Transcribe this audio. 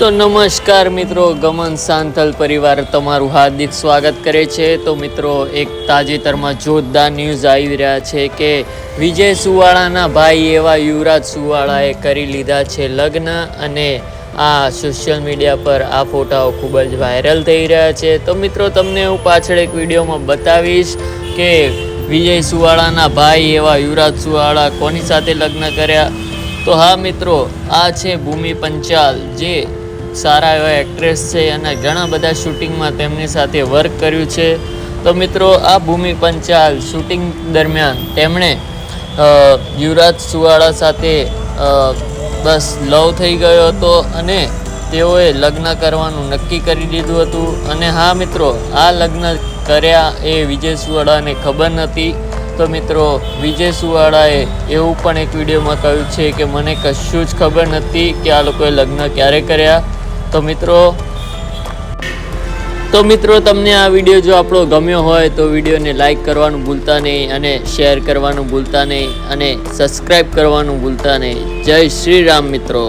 તો નમસ્કાર મિત્રો, ગમન સાંથલ પરિવાર તમારું હાર્દિક સ્વાગત કરે છે. તો મિત્રો, એક તાજેતરમાં જોરદાર ન્યૂઝ આવી રહ્યા છે કે વિજય સુવાળાના ભાઈ એવા યુવરાજ સુવાળાએ કરી લીધા છે લગ્ન અને આ સોશિયલ મીડિયા પર આ ફોટાઓ ખૂબ જ વાયરલ થઈ રહ્યા છે. તો મિત્રો, તમને હું પાછળ એક વિડીયોમાં બતાવીશ કે વિજય સુવાળાના ભાઈ એવા યુવરાજ સુવાળા કોની સાથે લગ્ન કર્યા? તો હા મિત્રો, આ છે ભૂમિ પંચાલ જે સારા એવા એક્ટ્રેસ છે અને ઘણા બધા શૂટિંગમાં તેમની સાથે વર્ક કર્યું છે. તો મિત્રો, આ ભૂમિ પંચાલ શૂટિંગ દરમિયાન તેમણે યુવરાજ સુવાળા સાથે બસ લવ થઈ ગયો હતો અને તેઓએ લગ્ન કરવાનું નક્કી કરી દીધું હતું. અને હા મિત્રો, આ લગ્ન કર્યા એ વિજય સુવાળાને ખબર નથી. તો મિત્રો, વિજય સુવાળાએ એવું પણ એક વિડીયોમાં કહ્યું છે કે, મને કશું જ ખબર નથી કે આ લોકોએ લગ્ન ક્યારે કર્યા. તો મિત્રો તો મિત્રો તમને આ વીડિયો જો આપણો ગમ્યો હોય તો વિડીયોને લાઇક કરવાનું ભૂલતા નહીં અને શેર કરવાનું ભૂલતા નહીં અને સબસ્ક્રાઈબ કરવાનું ભૂલતા નહીં. જય શ્રી રામ મિત્રો.